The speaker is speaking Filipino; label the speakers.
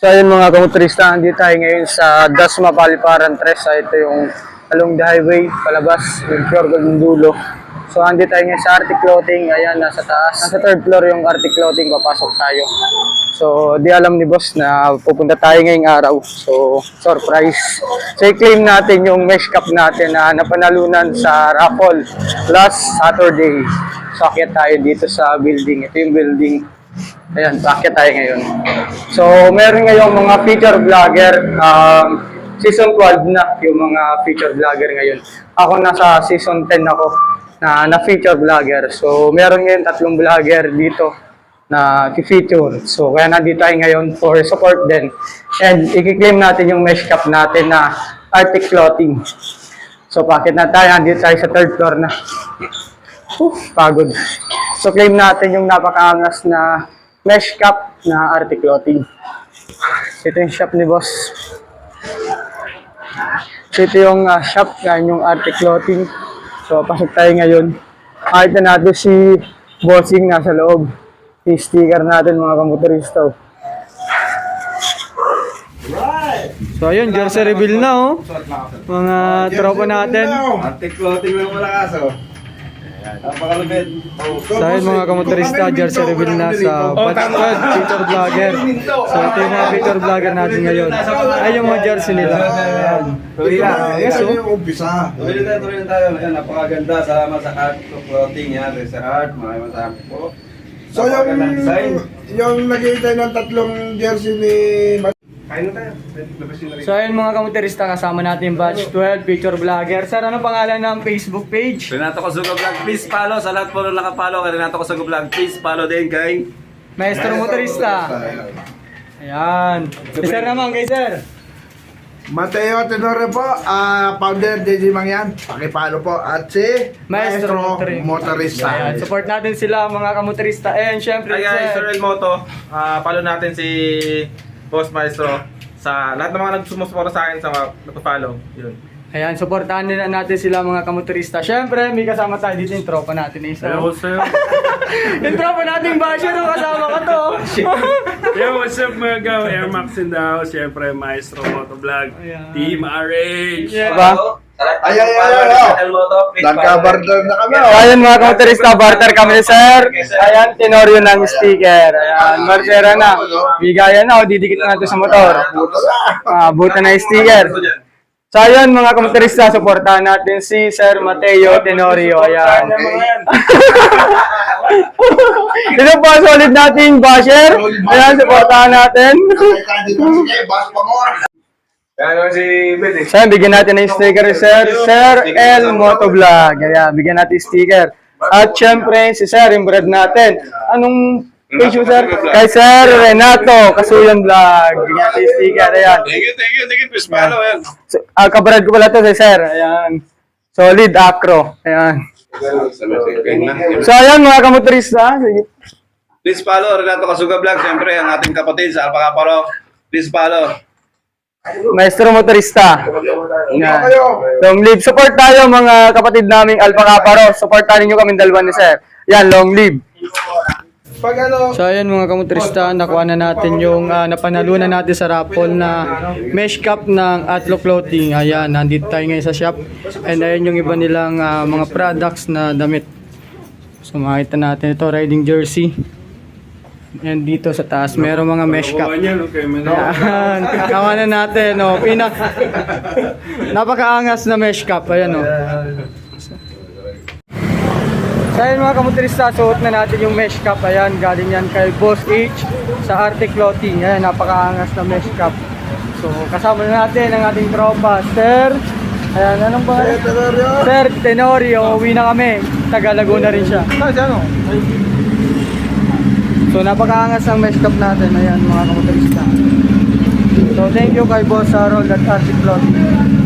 Speaker 1: So ayun mga kamotorista, andito tayo ngayon sa Dasma Paliparan 3. So, ito yung along the highway, palabas, yung gold yung dulo. So andito tayo ngayon sa Arctic Clothing, ayan, nasa taas. Nasa third floor yung Arctic Clothing, papasok tayo. So di alam ni boss na pupunta tayo ngayong araw. So surprise. So i-claim natin yung mesh cup natin na napanalunan sa raffle last Saturday. So akyat tayo dito sa building. Ito yung building. Ayan, packet tayo ngayon. So, meron ngayong mga feature vlogger. Um, season 12 na yung mga feature vlogger ngayon. Ako nasa season 10 ako na, na feature vlogger. So, meron ngayon tatlong vlogger dito na feature. So, kaya nandito tayo ngayon for support din. And i-claim natin yung mesh cap natin na Arctic Clothing. So, packet na tayo. Nandito tayo sa third floor na. Uh, pagod. So, claim natin yung napakaangas na mesh cap na Arctic Clothing. Ito yung shop ni boss. Ito yung ah, shop, yan yung Arctic Clothing. So, pasok tayo ngayon. Kahit na natin si Bossing nasa loob. I-sticker natin mga kamotorista. oh. So, ayun, jersey reveal na oh. Mga tropa natin.
Speaker 2: Antik clothing mo wala kaso. Napakalupit.
Speaker 1: So ayun mga kamotorista, jersey reveal na sa Batch Squad, feature vlogger. So ito yung mga feature vlogger natin ngayon. Ay yung mga jersey nila. Ayan. Yes, oh.
Speaker 3: yung umpisa.
Speaker 2: Tuloy na tayo, tuloy na tayo. Ayan, napakaganda. Salamat sa Art of Clothing yan. Sa Art, maraming maraming po.
Speaker 3: So yung, yung nagkita ng tatlong jersey ni
Speaker 2: Kain na tayo. Labas yun na rin.
Speaker 1: So ayun mga kamotorista, kasama natin yung Batch 12, feature vlogger. Sir, ano pangalan ng Facebook page?
Speaker 2: Renato Kosugo Vlog, please follow. Sa lahat po na nakapollow kay Renato Kosugo Vlog, please follow din kay
Speaker 1: Maestro Motorista. Ayan. Si Sir naman, kay Sir.
Speaker 3: Mateo Tenore po, ah, founder JJ Mangyan. Pakipalo po. At si
Speaker 1: Maestro
Speaker 3: Maestro Motorista.
Speaker 1: Ayan, support natin sila mga kamotorista. And syempre,
Speaker 4: Hi guys,
Speaker 1: Sir.
Speaker 4: Sir El Moto. Ah, follow natin si Boss Maestro sa lahat ng mga nagsumusuport sa akin sa mga nagpa-follow. Yun.
Speaker 1: Ayan, supportahan din natin sila mga kamotorista. Syempre, may kasama tayo dito yung tropa natin. Eh, so,
Speaker 4: sir.
Speaker 1: yung tropa nating basher, yung kasama ko to.
Speaker 5: Yo, what's up mga gaw? Air Max in the house. Siyempre, Maestro Motovlog.
Speaker 1: Ayan.
Speaker 5: Team RH.
Speaker 1: Yeah.
Speaker 2: Diba?
Speaker 3: Ay, ay, ay, ay, ay.
Speaker 2: Follow.
Speaker 3: Nagka-barter na kami. Oh.
Speaker 1: ayan mga kamotorista, barter kami Sir. Ayan, tenorio ng sticker. Ayan, Marcera na. Bigayan na, o didikit na natin sa motor. Ah, buta na yung sticker. So ayun mga kamotorista, supportahan natin si Sir Mateo Tenorio. Ayan. Ito po, solid nating basher. Ayan, supportahan natin.
Speaker 2: Kaya si Ben eh.
Speaker 1: Sir, bigyan natin ng sticker, Sir. Sir L Motovlog. Ayan, bigyan natin sticker. At syempre, si Sir, yung bread natin. Anong page mo, Sir? Kay Sir Renato, Kasuyan Vlog. Bigyan natin sticker. Ayan.
Speaker 2: Thank you, thank you, thank you. Please follow. Ayan.
Speaker 1: So, ah, kabrad ko pala to si Sir. Ayan. Solid acro. Ayan. So, ayan mga kamotorista. Sige.
Speaker 2: Please follow Renato Kasuga Vlog. Siyempre, ang ating kapatid sa Alpha Kaparo. Please follow.
Speaker 1: Maestro motorista.
Speaker 3: Kayo.
Speaker 1: Long live. Support tayo mga kapatid naming Alpha Caparo. Supportahan niyo kami dalawa ni Sir. Yan, long live.
Speaker 3: Pag ano,
Speaker 1: So ayan mga kamotorista, nakuha na natin yung uh, napanalunan natin sa raffle na mesh cap ng Atlo Clothing. Ayan, nandito tayo ngayon sa shop. And ayan yung iba nilang ah, mga products na damit. So makita natin ito, riding jersey. And dito sa taas, meron mga mesh cap.
Speaker 5: Ayan,
Speaker 1: na natin, oh. Pina Napakaangas na mesh cap, ayan, oh. So ayun mga kamotorista, suot na natin yung mesh cap. Ayan, galing yan kay Boss H sa Arctic Clothing. Ayan, napakaangas na mesh cap. So kasama na natin ang ating tropa, Sir. Ayan, anong ba?
Speaker 3: Tenorio.
Speaker 1: Sir Tenorio, uwi na kami. Taga Laguna rin siya. So napakaangas ang mesh cap natin. Ayan mga kamotorista. So thank you kay Boss Harold at Arctic Clothing.